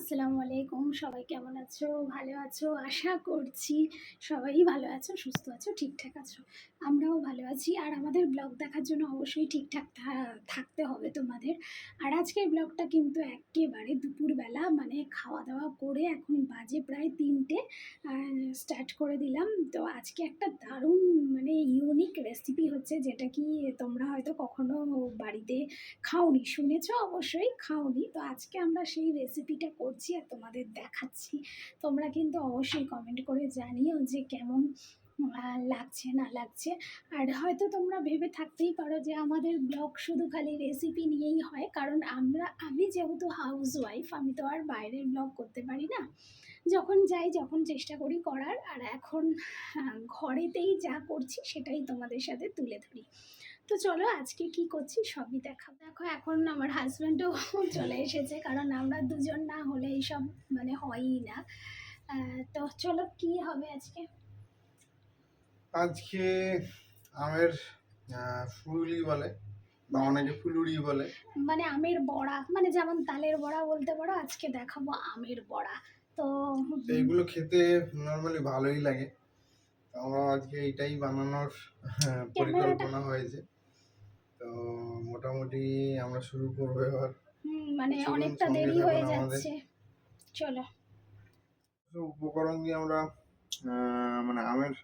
আসসালামু আলাইকুম। সবাই কেমন আছো? ভালো আছো? আশা করছি সবাই ভালো আছো, সুস্থ আছো, ঠিকঠাক আছো। আমরাও ভালো আছি। আর আমাদের ব্লগ দেখার জন্য অবশ্যই ঠিকঠাক থাকতে হবে তোমাদের। আর আজকের ব্লগটা কিন্তু একেবারে দুপুরবেলা মানে খাওয়া দাওয়া করে এখন বাজে প্রায় তিনটে স্টার্ট করে দিলাম। তো আজকে একটা দারুণ মানে ইউনিক রেসিপি হচ্ছে, যেটা কি তোমরা হয়তো কখনো বাড়িতে খাওনি। শুনেছো অবশ্যই, খাওনি। তো আজকে আমরা সেই রেসিপিটা করছি আর তোমাদের দেখাচ্ছি। তোমরা কিন্তু অবশ্যই কমেন্ট করে জানিও যে কেমন লাগছে, না লাগছে। আর হয়তো তোমরা ভেবে থাকতেই পারো যে আমাদের ব্লগ শুধু খালি রেসিপি নিয়েই হয়, কারণ আমরা, আমি যেহেতু হাউস ওয়াইফ আমি তো আর বাইরের ব্লগ করতে পারি না। যখন যাই, যখন চেষ্টা করি করার, আর এখন ঘরেতেই যা করছি সেটাই তোমাদের সাথে তুলে ধরি। তো চলো আজকে কি করছি সবই দেখাবো। দেখো এখন আমার হাজব্যান্ডও চলে এসেছে কারণ আমরা দুজন না হলে এইসব মানে হয়ই না। তো চলো কি হবে আজকে? আজকে আমের ফুলুরি বলে বা অনেকে ফুলুরি বলে। মানে আমের বড়া মানে যেমন তালের বড়া বলতে পারো আজকে দেখাবো আমের বড়া। তো এইগুলো খেতে নর্মালি ভালোই লাগে। আমরা আজকে এটাই বানানোর পরিকল্পনা হয়েছে। মোটামুটি আমরা শুরু করব এবার। মানে অনেকটা দেরি হয়ে। যাচ্ছে। চলো। তো উপকরণ দিয়ে আমরা মানে আমের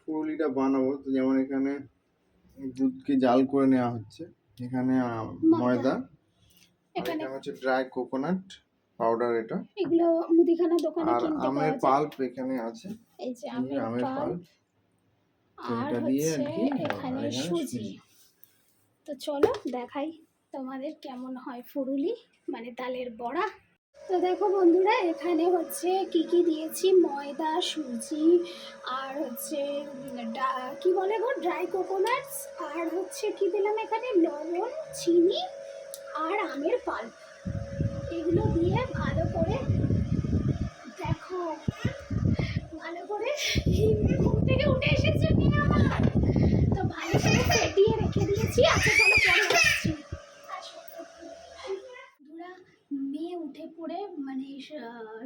ফুলুরিটা বানাবো। তো যেমন এখানে দুধকে জাল করে নেওয়া হচ্ছে। এখানে ময়দা। এখানে হচ্ছে ড্রাই কোকোনাট পাউডার এটা। এগুলো মুদিখানা দোকানে কিনতে পাওয়া যায়। আমের পাল্প এখানে আছে। এই যে আমের পাল্প। আর এটা দিয়ে আর এখানে সুজি। তো চলো দেখাই তোমাদের কেমন হয় ফুরুলি মানে তালের বড়া। তো দেখো বন্ধুরা, এখানে হচ্ছে কি কি দিয়েছি? ময়দা, সুজি, আর হচ্ছে কি বলে গো? ড্রাই কোকোনাটস, আর হচ্ছে কি দিলাম এখানে? লবণ, চিনি, আর আমের পাল্প। এগুলো দিয়ে ভালো করে দেখো ভালো করে ঘুম থেকে উঠে এসেছে মেয়ে আমার তো ভালো করে ফেটিয়ে রেখে আচ্ছা চলো পরে আসছি। মেয়ে উঠে পড়ে মানে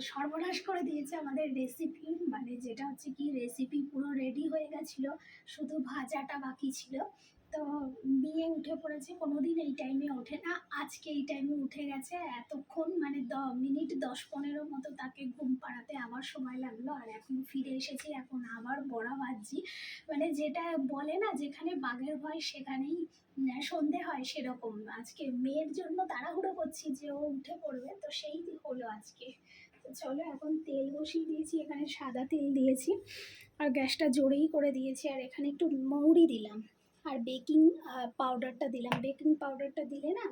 সর্বনাশ করে দিয়েছে আমাদের রেসিপি মানে যেটা হচ্ছে কি রেসিপি পুরো রেডি হয়ে গেছিল শুধু ভাজাটা বাকি ছিল। তো মেয়ে উঠে পড়েছে, কোনোদিন এই টাইমে ওঠে না। আজকে এই টাইমে উঠে গেছে, এতক্ষণ মানে দ, মিনিট দশ পনেরো মতো তাকে ঘুম পাড়াতে আমার সময় লাগল। আর এখন ফিরে এসেছি, এখন আবার বড়া ভাজছি মানে যেটা বলে না, যেখানে বাঘের ভয় সেখানেই সন্ধে হয় সেরকম। আজকে মেয়ের জন্য তাড়াহুড়ো করছি যে ও উঠে পড়বে, তো সেই হলো আজকে। তো চলো এখন তেল বসিয়ে দিয়েছি, এখানে সাদা তেল দিয়েছি। আর গ্যাসটা জোরেই করে দিয়েছি, আর এখানে একটু মৌরি দিলাম। আর বেকিং পাউডারটা দিলাম। বেকিং পাউডারটা দিলে না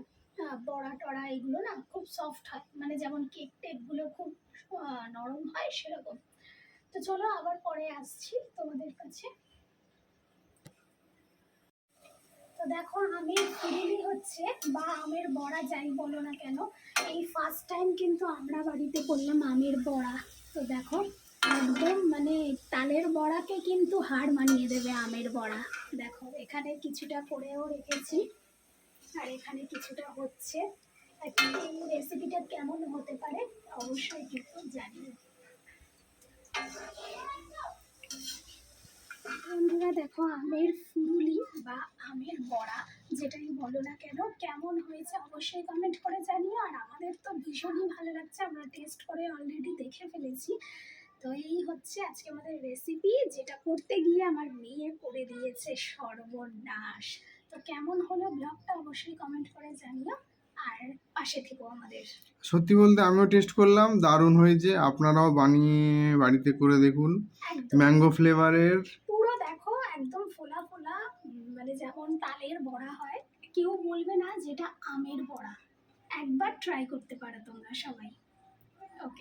বড়া টড়া এগুলো না খুব সফট হয়। মানে যেমন কেক টেকগুলো খুব নরম হয় সেরকম। তো চলো আবার পরে আসছি তোমাদের কাছে। তো দেখো, আমের ফুলুরি হচ্ছে বা আমের বড়া যাই বলো না কেন, এই ফার্স্ট টাইম কিন্তু আমরা বাড়িতে করলাম আমের বড়া। তো দেখো, একদম মানে তালের বড়াকে কিন্তু হার মানিয়ে দেবে আমের বড়া। দেখো, এখানে কিছুটা করেও রেখেছি, আর এখানে কিছুটা হচ্ছে। রেসিপিটা কেমন হতে পারে অবশ্যই কিন্তু জানিও বন্ধুরা, দেখো, আমের ফুলুলি বা আমের বড়া, যেটাই বলো না কেন, কেমন হয়েছে অবশ্যই কমেন্ট করে জানিও। আর আমাদের তো ভীষণই ভালো লাগছে, আমরা টেস্ট করে অলরেডি দেখে ফেলেছি। তো এই হচ্ছে আজকে আমাদের রেসিপি যেটা করতে গিয়ে আমার মেয়ে করে দিয়েছে সর্বনাশ। তো কেমন হলো ব্লগটা অবশ্যই কমেন্ট করে জানিও। আর পাশে থেকো আমাদের। সত্যি বলতে আমিও টেস্ট করলাম দারুণ হয়েছে। আপনারাও বানিয়ে বাড়িতে করে দেখুন। ম্যাঙ্গো ফ্লেভারের পুরো দেখো একদম ফোলা ফোলা মানে যেমন তালের বড়া হয় কেউ বলবে না যেটা আমের বড়া। একবার ট্রাই করতে পারো তোমরা সবাই। ওকে